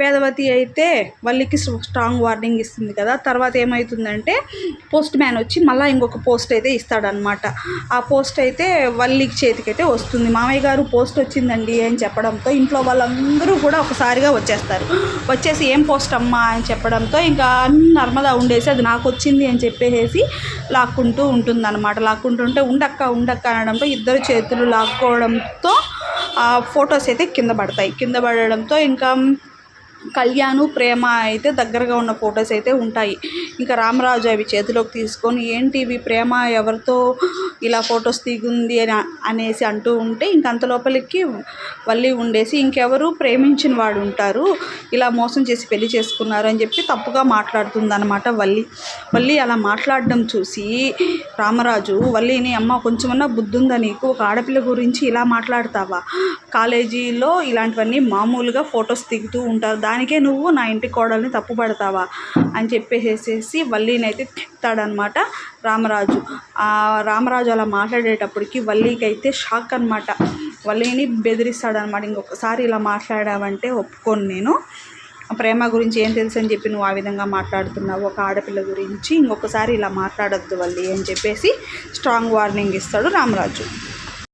వేదవతి అయితే వల్లికి strong warning ఇస్తుంది కదా. తర్వాత ఏమవుతుందంటే పోస్ట్ మ్యాన్ వచ్చి మళ్ళీ ఇంకొక పోస్ట్ అయితే ఇస్తాడనమాట ఆ పోస్ట్ అయితే వల్లికి చేతికైతే వస్తుంది. మామయ్య గారు పోస్ట్ వచ్చిందండి అని చెప్పడంతో ఇంట్లో వాళ్ళందరూ కూడా ఒకసారిగా వచ్చేస్తారు. వచ్చేసి ఏం పోస్ట్ అమ్మా అని చెప్పడంతో ఇంకా అన్ని నర్మదా ఉండేసి అది నాకు వచ్చింది అని చెప్పేసి లాక్కుంటూ ఉంటుందన్నమాట. లాక్కుంటుంటే ఉండక్క ఉండక్క అనడంతో ఇద్దరు చేతులు లాక్కోవడంతో ఆ ఫొటోస్ అయితే కింద పడతాయి. కింద పడడంతో ఇంకా కళ్యాణు ప్రేమ అయితే దగ్గరగా ఉన్న ఫొటోస్ అయితే ఉంటాయి. ఇంకా రామరాజు అవి చేతిలోకి తీసుకొని ఏంటి ఇవి ప్రేమ? ఎవరితో ఇలా ఫొటోస్ దిగుంది? అని అనేసి అంటూ ఉంటే ఇంక అంత లోపలికి వల్లి ఉండేసి ఇంకెవరు? ప్రేమించిన వాడు ఉంటారు. ఇలా మోసం చేసి పెళ్ళి చేసుకున్నారు అని చెప్పి తప్పుగా మాట్లాడుతుంది అనమాట వల్లి. వల్లి అలా మాట్లాడడం చూసి రామరాజు వల్లిని అమ్మ కొంచెమన్నా బుద్ధుందా నీకు? ఒక ఆడపిల్ల గురించి ఇలా మాట్లాడతావా? కాలేజీలో ఇలాంటివన్నీ మామూలుగా ఫొటోస్ దిగుతూ ఉంటారు దానికే నువ్వు నా ఇంటి కోడల్ని తప్పు పడతావా? అని చెప్పేసేసి వల్లీనైతే అయితే తిట్టాడనమాట రామరాజు. రామరాజు అలా మాట్లాడేటప్పటికి వల్లీకైతే షాక్ అనమాట వల్లీని బెదిరిస్తాడనమాట. ఇంకొకసారి ఇలా మాట్లాడావంటే ఒప్పుకోను నేను. ప్రేమ గురించి ఏం తెలుసు అని చెప్పి నువ్వు ఆ విధంగా మాట్లాడుతున్నావు. ఒక ఆడపిల్ల గురించి ఇంకొకసారి ఇలా మాట్లాడొద్దు వల్లి అని చెప్పేసి స్ట్రాంగ్ వార్నింగ్ ఇస్తాడు రామరాజు.